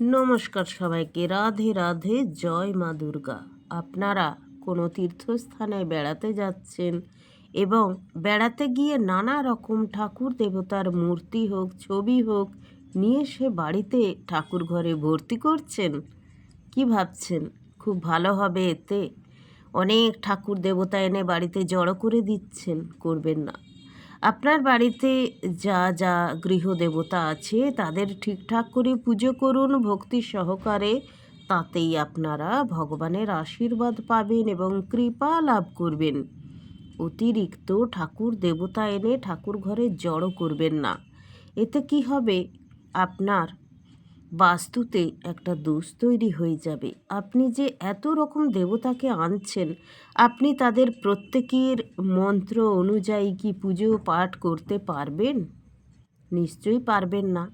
নমস্কার সবাইকে। রাধে রাধে, জয় মা দুর্গা। আপনারা কোনো তীর্থস্থানে বেড়াতে যাচ্ছেন এবং বেড়াতে গিয়ে নানা রকম ঠাকুর দেবতার মূর্তি হোক, ছবি হোক নিয়ে সে বাড়িতে ঠাকুর ঘরে ভর্তি করছেন? কি ভাবছেন? খুব ভালো হবে এতে। অনেক ঠাকুর দেবতা এনে বাড়িতে জড়ো করে দিচ্ছেন, করবেন না। আপনার বাড়িতে যা যা গৃহদেবতা আছে, তাদের ঠিকঠাক করে পুজো করুন, ভক্তি সহকারে। তাতেই আপনারা ভগবানের আশীর্বাদ পাবেন এবং কৃপা লাভ করবেন। অতিরিক্ত ঠাকুর দেবতা এনে ঠাকুর ঘরে জড়ো করবেন না। এতে কি হবে? আপনার বাস্তুতে একটা দোষ তৈরি হয়ে যাবে। আপনি যে এত রকম দেবতাকে আনছেন, আপনি তাদের প্রত্যেকের মন্ত্র অনুযায়ী কি পুজো পাঠ করতে পারবেন? নিশ্চয়ই পারবেন না।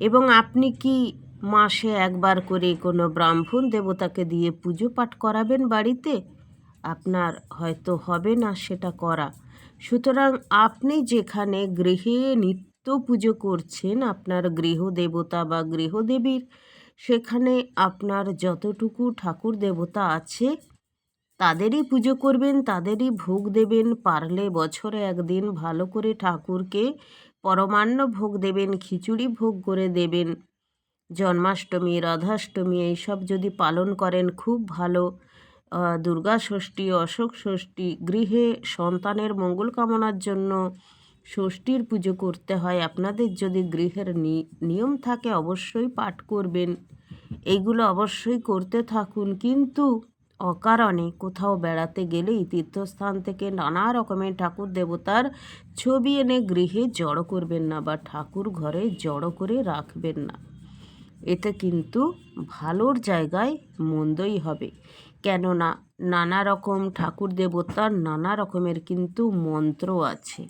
এবং আপনি কি মাসে একবার করে কোনো ব্রাহ্মণ দেবতাকে দিয়ে পুজো পাঠ করাবেন বাড়িতে? আপনার হয়তো হবে না সেটা করা। সুতরাং আপনি যেখানে গৃহে নিত্য পুজো করছেন আপনার গৃহ দেবতা বা গৃহদেবীর সেখানে আপনার যতটুকু ঠাকুর দেবতা আছে, তাদেরই পুজো করবেন, তাদেরই ভোগ দেবেন। পারলে বছরে একদিন ভালো করে ঠাকুরকে পরমান্ন ভোগ দেবেন, খিচুড়ি ভোগ করে দেবেন। জন্মাষ্টমী, রাধাষ্টমী, এইসব যদি পালন করেন, খুব ভালো। দুর্গা ষষ্ঠী, অশোক ষষ্ঠী, গৃহে সন্তানের মঙ্গল কামনার জন্য ষষ্ঠীর পুজো করতে হয়। আপনাদের যদি গৃহের নিয়ম থাকে অবশ্যই পাঠ করবেন। এইগুলো অবশ্যই করতে থাকুন। কিন্তু অকারণে কোথাও বেড়াতে গেলেই তীর্থস্থান থেকে নানা রকমের ঠাকুর দেবতার ছবি এনে গৃহে জড়ো করবেন না বা ঠাকুর ঘরে জড়ো করে রাখবেন না। এতে কিন্তু ভালোর জায়গায় মন্দই হবে। কেননা নানা রকম ঠাকুর দেবতার নানা রকমের কিন্তু মন্ত্র আছে।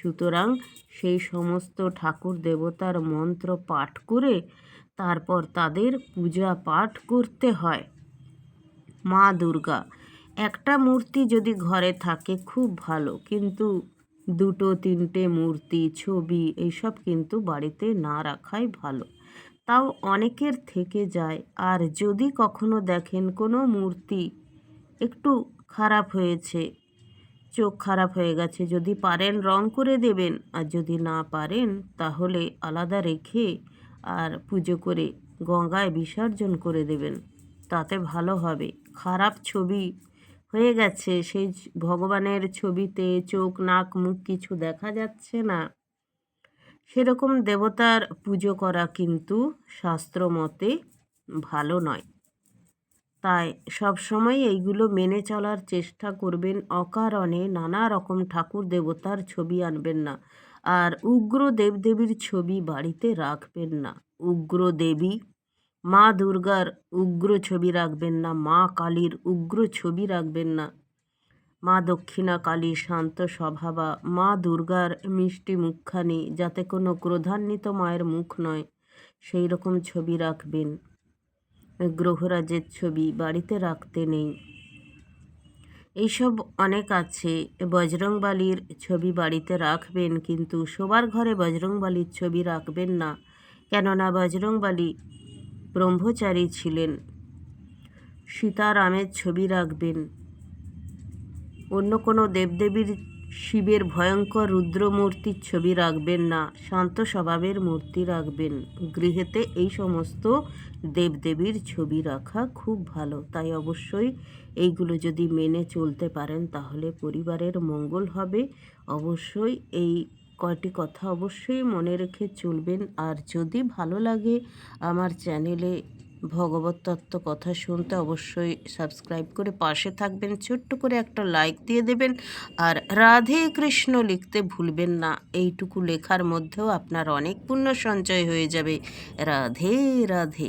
সুতরাং সেই সমস্ত ঠাকুর দেবতার মন্ত্র পাঠ করে তারপর তাদের পূজা পাঠ করতে হয়। মা দুর্গা, একটা মূর্তি যদি ঘরে থাকে খুব ভালো, কিন্তু দুটো, তিনটে মূর্তি, ছবি এইসব কিন্তু বাড়িতে না রাখাই ভালো। তাও অনেকের থেকে যায়, আর যদি কখনো দেখেন কোনো মূর্তি একটু খারাপ হয়েছে চোখ খারাপ হয়ে গেছে। যদি পারেন রং করে দেবেন, আর যদি না পারেন, তাহলে আলাদা রেখে আর পুজো করে গঙ্গায় বিসর্জন করে দেবেন। তাতে ভালো হবে। খারাপ ছবি হয়ে গেছে। সেই ভগবানের ছবিতে চোখ, নাক, মুখ কিছু দেখা যাচ্ছে না। সেরকম দেবতার পুজো করা কিন্তু শাস্ত্র মতে ভালো নয়। তাই সবসময় এইগুলো মেনে চলার চেষ্টা করবেন। অকারণে নানা রকম ঠাকুর দেবতার ছবি আনবেন না আর উগ্র দেবদেবীর ছবি বাড়িতে রাখবেন না। উগ্র দেবী, মা দুর্গার উগ্র ছবি রাখবেন না, মা কালীর উগ্র ছবি রাখবেন না। মা দক্ষিণা কালী শান্ত স্বভাবা, মা দুর্গার মিষ্টি মুখখানি যাতে কোনো ক্রোধান্বিত মায়ের মুখ নয় সেই রকম ছবি রাখবেন। গ্রহরাজের ছবি বাড়িতে রাখতে নেই। এইসব অনেক আছে। বজরংবালির ছবি বাড়িতে রাখবেন, কিন্তু শোবার ঘরে বজরংবালির ছবি রাখবেন না। কেননা বজরংবালি ব্রহ্মচারী ছিলেন। সীতারামের ছবি রাখবেন। অন্য কোনো দেবদেবীর শিবের ভয়ঙ্কর রুদ্রমূর্তির ছবি রাখবেন না, শান্ত স্বভাবের মূর্তি রাখবেন। গৃহেতে এই সমস্ত দেবদেবীর ছবি রাখা খুব ভালো, তাই অবশ্যই এইগুলো যদি মেনে চলতে পারেন তাহলে পরিবারের মঙ্গল হবে। অবশ্যই এই কয়টি কথা অবশ্যই মনে রেখে চলবেন। আর যদি ভালো লাগে আমার চ্যানেলে ভগবত তত্ত্ব কথা শুনতে অবশ্যই সাবস্ক্রাইব করে পাশে থাকবেন, ছোট্ট করে একটা লাইক দিয়ে দেবেন আর রাধে কৃষ্ণ লিখতে ভুলবেন না। এইটুকু লেখার মধ্যেও আপনার অনেক পুণ্য সঞ্চয় হয়ে যাবে। রাধে রাধে।